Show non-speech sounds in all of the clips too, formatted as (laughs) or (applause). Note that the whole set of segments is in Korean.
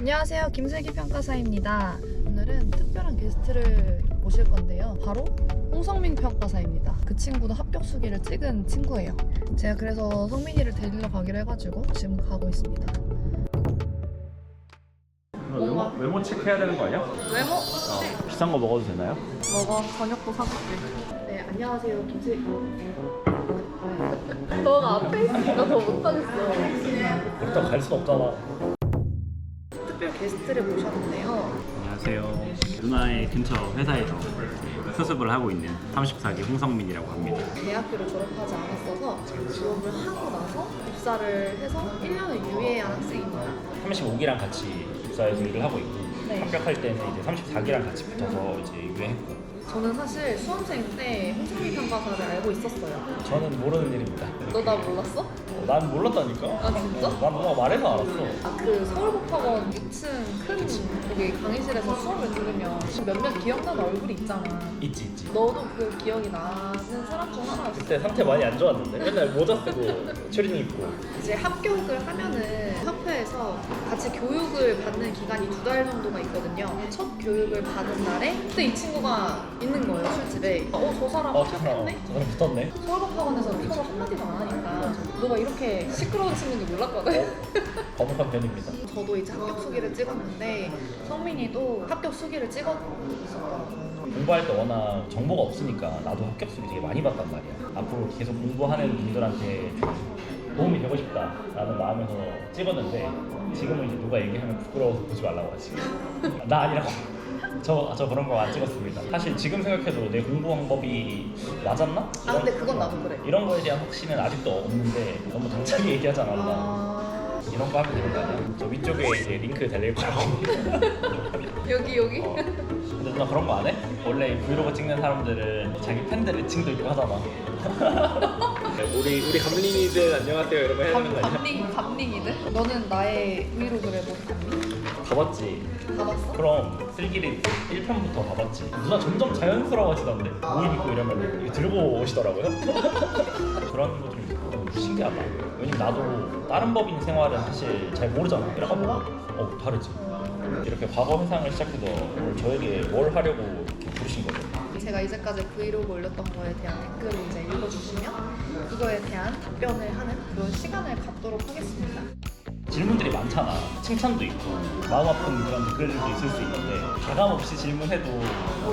안녕하세요. 김슬기 평가사입니다. 오늘은 특별한 게스트를 모실 건데요. 바로 홍성민 평가사입니다. 그 친구도 합격 수기를 찍은 친구예요. 제가 그래서 성민이를 데리러 가기로 해가지고 지금 가고 있습니다. 외모, 외모 체크해야 되는 거 아니야? 외모 어, 비싼 거 먹어도 되나요? 먹어. 저녁도 사줄게. 네, 안녕하세요. 김슬기. (laughs) 너가 앞에 있으니까 더 못하겠어. 일단 갈순 없잖아. 특별 게스트를 모셨는데요. 안녕하세요. 누나의 근처 회사에서 수습을 하고 있는 34기 홍성민이라고 합니다. 대학교를 졸업하지 않았어서 졸업을 하고 나서 입사를 해서 1년을 유예한 학생입니다. 35기랑 같이 입사해서 일을 하고 있고 네. 합격할 때는 이제 34기랑 같이 붙어서 이제 유예했고 저는 사실 수험생 때 홍성민 평가사를 알고 있었어요. 저는 모르는 일입니다. 너 나 몰랐어? 어, 난 몰랐다니까. 아, 진짜? 어, 난 누가 말해서 알았어. 아 그 서울국학원 6층 큰 거기 강의실에서 수업을 들으면 몇몇 기억나는 얼굴이 있잖아. 있지 있지. 너도 그 기억이 나는 사람 중 하나였어. 그때 상태 많이 안 좋았는데 맨날 모자 쓰고 (laughs) 추리닝 입고 이제 합격을 하면은 협회에서 같이 교육을 받는 기간이 두 달 정도가 있거든요. 첫 교육을 받은 날에 그때 이 친구가 있는 거예요 술집에. 어 저 사람 어, 저 사람, 합격했네. 저 사람 붙었네. 서울국학원에서 서로 한마디도 안 하니까 너가 이렇게 시끄러운 친구인지 몰랐거든. 거북한 편입니다. (laughs) 저도 이제 합격 수기를 찍었는데 성민이도 합격 수기를 찍었었더라고요. 공부할 때 워낙 정보가 없으니까 나도 합격수를 되게 많이 봤단 말이야. 앞으로 계속 공부하는 분들한테 좀 도움이 되고 싶다라는 마음에서 찍었는데 지금은 이제 누가 얘기하면 부끄러워서 보지 말라고 하지. 나 아니라고. 저, 저 그런 거 안 찍었습니다. 사실 지금 생각해도 내 공부 방법이 맞았나? 아 근데 그건 나도 그래. 이런 거에 대한 확신은 아직도 없는데 너무 당차게 얘기하지 않았나. 아 이런 거 하면 되는 거 아니야? 저 위쪽에 이제 링크 달릴 거라고. (laughs) 여기 여기. 어. 근데 누나 그런 거 안 해? 원래 브이로그 찍는 사람들은 자기 팬들 애칭도 있고 하잖아. (laughs) 우리 우리 감린이들 안녕하세요 거 해야 되는 거 아니야? 감링 감링이들? 너는 나의 브이로그를 못 봤니? 다 봤지. 다 봤어? 그럼 슬기리 1편부터 다 봤지. 누나 점점 자연스러워지던데. 모임 있고 이러면 이거 들고 오시더라고요. (laughs) 그런 거 좀 신기하다. 왜냐면 나도 다른 법인 생활은 사실 잘 모르잖아. 이런 거 달라? 어 다르지. 이렇게 과거 회상을 시작해서 오늘 저에게 뭘 하려고 이렇게 부르신 거죠? 제가 이제까지 브이로그 올렸던 거에 대한 댓글을 이제 읽어주시면 이거에 대한 답변을 하는 그런 시간을 갖도록 하겠습니다. 질문들이 많잖아. 칭찬도 있고 마음 아픈 그런 댓글들도 있을 수 있는데 가감 없이 질문해도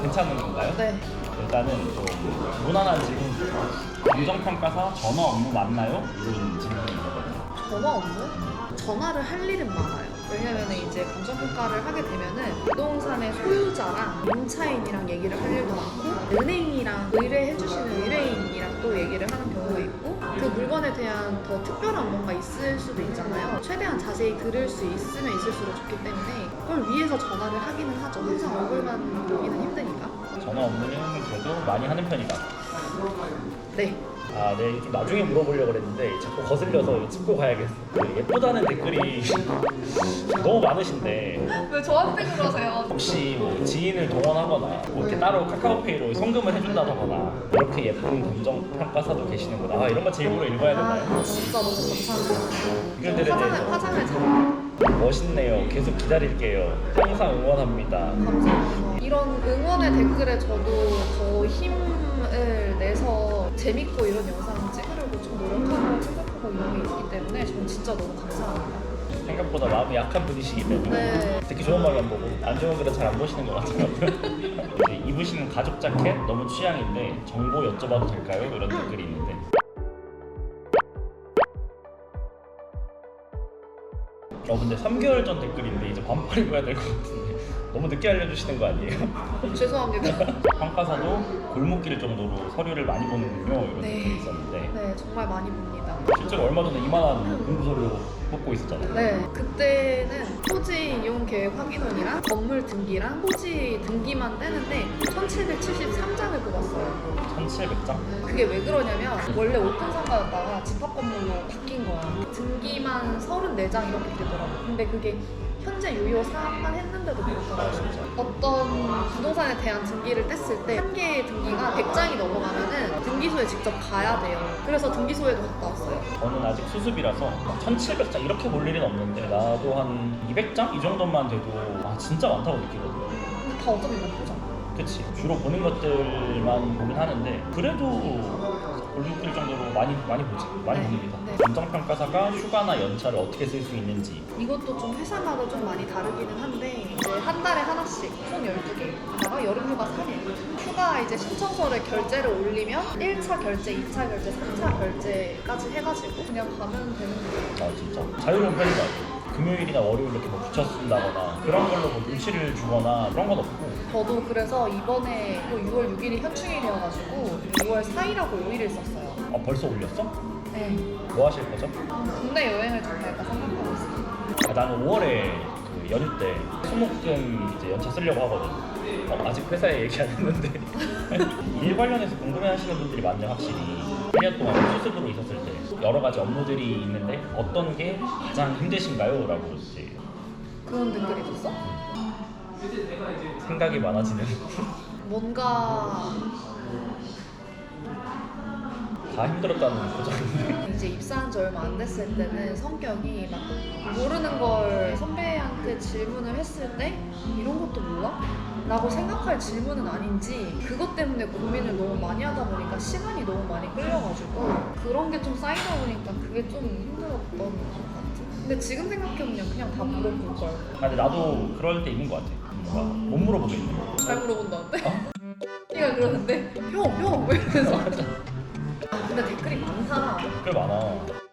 괜찮은 건가요? 네. 일단은 좀 무난한 질문부터 감정평가사 전화 업무 맞나요? 이런 질문이 있거든요. 전화 업무? 전화를 할 일은 많아요. 왜냐면 이제 감정평가를 하게 되면은 부동산의 소유자랑 임차인이랑 얘기를 할 일도 많고 은행이랑 의뢰해주시는 의뢰인이랑 또 얘기를 하는 경우가 있고 그 물건에 대한 더 특별한 뭔가 있을 수도 있잖아요. 최대한 자세히 들을 수 있으면 있을수록 좋기 때문에 그걸 위해서 전화를 하기는 하죠. 항상 얼굴만 보기는 힘드니까. 전화 업무는 그래도 많이 하는 편이다. 네. 아, 네, 좀 나중에 물어보려고 그랬는데 자꾸 거슬려서 짚고 가야겠어. 예쁘다는 댓글이 (laughs) 너무 많으신데 왜 저한테 그러세요? 혹시 뭐 지인을 동원하거나 뭐 이렇게 따로 카카오페이로 송금을 해준다거나 이렇게 예쁜 감정 평가사도 계시는구나. 아, 이런 거 제 입으로 읽어야 되나요? 아, 진짜 너무 감사합니다. 댓글들에 화장을, 대해서 화장을 잘 멋있네요. 계속 기다릴게요. 항상 응원합니다. 감사합니다. 이런 응원의 댓글에 저도 더 내서 재밌고 이런 영상 찍으려고 좀 노력하고 생각하고 이런 게 있기 때문에 저는 진짜 너무 감사합니다. 생각보다 마음이 약한 분이시기 때문에 네. 특히 좋은 말만 보고 안 좋은 글은 잘 안 보시는 것 같더라고요. (laughs) 입으시는 가죽 자켓 너무 취향인데 정보 여쭤봐도 될까요? 이런 댓글이 있는데 어 근데 3개월 전 댓글인데 이제 반팔 입어야 될 것 같은데 너무 늦게 알려주시는 거 아니에요? 죄송합니다. (laughs) 평가사도 골목길 정도로 서류를 많이 보는군요 이런 네. 댓글이 있었는데 네, 정말 많이 봅니다. 실제로 얼마 전에 이만한 공부 서류 뽑고 있었잖아요 네, 그때는 토지 이용 계획 확인원이랑 건물 등기랑 토지 등기만 떼는데 1773장을 뽑았어요. 1700장? 그게 왜 그러냐면 원래 오픈 상가였다가 집합 건물로 바뀐 거야. 등기만 34장 이렇게 되더라고. 근데 그게 현재 유효 3만 했는데도. 진짜. 어떤 부동산에 대한 등기를 뗐을 때 한 개의 등기가 100장이 넘어가면은 등기소에 직접 가야 돼요. 그래서 등기소에도 갔다 왔어요. 저는 아직 수습이라서 1700장 이렇게 볼 일은 없는데 나도 한 200장 이 정도만 돼도 아 진짜 많다고 느끼거든요. 근데 다 어차피 못 보잖아. 그치 주로 보는 것들만 보긴 하는데 그래도 볼일 정도로 많이 많이 보지 많이 네. 봅니다. 네. 감정평가사가 휴가나 연차를 어떻게 쓸 수 있는지 이것도 좀 회사마다 좀 많이 다르기는 한데 이제 한 달에 하나씩 총 12개 다가 여름휴가 3일 휴가 이제 신청서를 결제를 올리면 1차 결제, 2차 결제, 3차 결제까지 해가지고 그냥 가면 되는 거예요 아 진짜 자유로운 편인 것 같아요. 금요일이나 월요일 이렇게 뭐 붙여 쓴다거나 그런 걸로 뭐 눈치를 주거나 그런 건 없고 저도 그래서 이번에 또 6월 6일이 현충일이어가지고 6월 4일하고 5일을 썼어요 아 벌써 올렸어? 네 뭐 하실 거죠? 국내 여행을 좀 갈까 생각하고 있어요 아, 나는 5월에 그 연휴 때 수목금 이제 연차 쓰려고 하거든. 어, 아직 회사에 얘기 안 했는데 일 관련해서 궁금해하시는 분들이 많네요 확실히. 1년 동안 수습으로 있었을 때 여러 가지 업무들이 있는데 어떤 게 가장 힘드신가요? 라고 이제 그런 댓글이 있었어? 생각이 많아지는 뭔가 다 힘들었다는 거잖아요. 이제 입사한 지 얼마 안 됐을 때는 성격이 막 모르는 걸 선배한테 질문을 했을 때 이런 것도 몰라? 라고 생각할 질문은 아닌지 그것 때문에 고민을 너무 많이 하다 보니까 시간이 너무 많이 끌려가지고 그런 게 좀 쌓이다 보니까 그게 좀 힘들었던 것 같아. 근데 지금 생각해보면 그냥 다 물어볼 걸. 아, 근데 나도 그럴 때 있는 것 같아. 뭔가 못 물어보겠네. 잘 물어본다는데? 얘가 그러는데 형, 형! 이러면서 아, 근데 댓글이 많다. 꽤 많아.